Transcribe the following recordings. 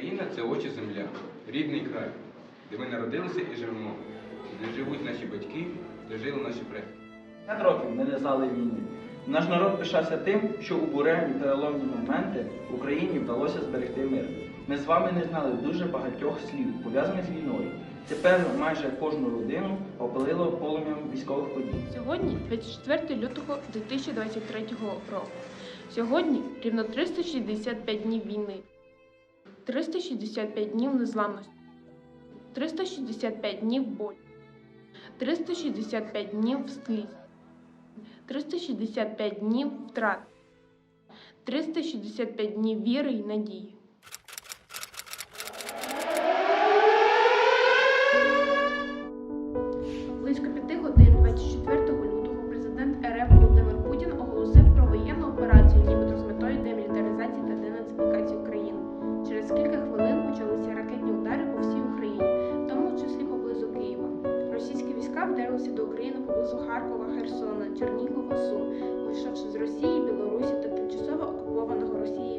Україна це очі земля, рідний край, де ми народилися і живемо, де живуть наші батьки, де жили наші предки. 5 років ми не знали війни. Наш народ пишався тим, що у буремні переломні моменти Україні вдалося зберегти мир. Ми з вами не знали дуже багатьох слів, пов'язаних з війною. Тепер майже кожну родину опалило полум'ям військових подій. Сьогодні 24 лютого 2023 року. Сьогодні рівно 365 днів війни, 365 днів незламності, 365 днів болю, 365 днів сліз, 365 днів втрат, 365 днів віри і надії. України поблизу Харкова, Херсона, Чернігова, Сум, вийшовши з Росії, Білорусі та тимчасово окупованого Росією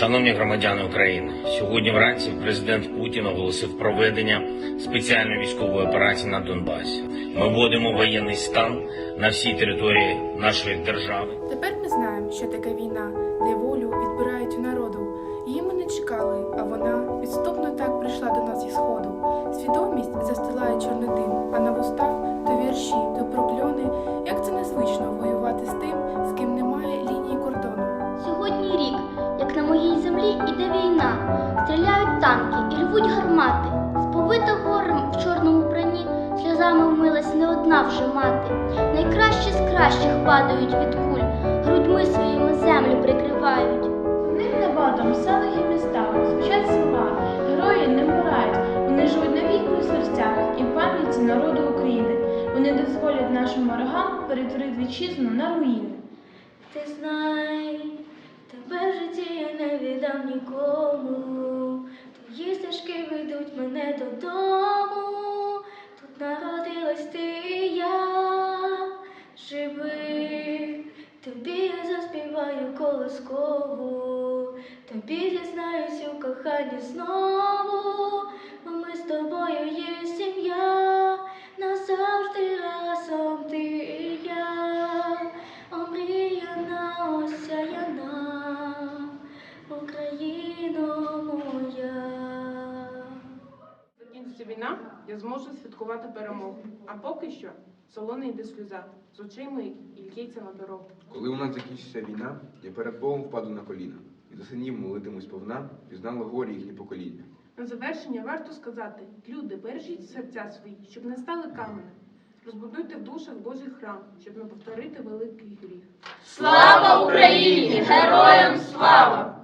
Шановні громадяни України, сьогодні вранці президент Путін оголосив проведення спеціальної військової операції на Донбасі. Ми вводимо воєнний стан на всій території нашої держави. Тепер ми знаємо, що таке війна, де волю відбирають у народу. Її ми не чекали, а вона підступно так прийшла до нас зі сходу. Танки і рвуть гармати. Сповита горем в чорному броні, сльозами вмилась не одна вже мати. Найкращі з кращих падають від куль, грудьми своїми землю прикривають. Ним небагато в селах і містах звучать слова. Герої не вмирають, вони живуть навіки у серцях і в пам'яті народу України. Вони дозволять нашим ворогам перетворити вітчизну на руїни. Ти знай, тебе в житті я не віддам нікому. Стежки ведуть мене додому. Тут народилась ти і я. Живи, тобі я заспіваю колоскову, тобі зізнаюсь у коханні знову, я зможу святкувати перемогу. А поки що солоний йде сльоза з очей моїх і льється на дорогу. Коли у нас закінчиться війна, я перед Богом впаду на коліна і до синів молитимусь повна, пізнало горі їхні покоління. На завершення варто сказати: люди, бережіть серця свої, щоб не стали каменем. Розбудуйте в душах Божий храм, щоб не повторити великий гріх. Слава Україні! Героям слава!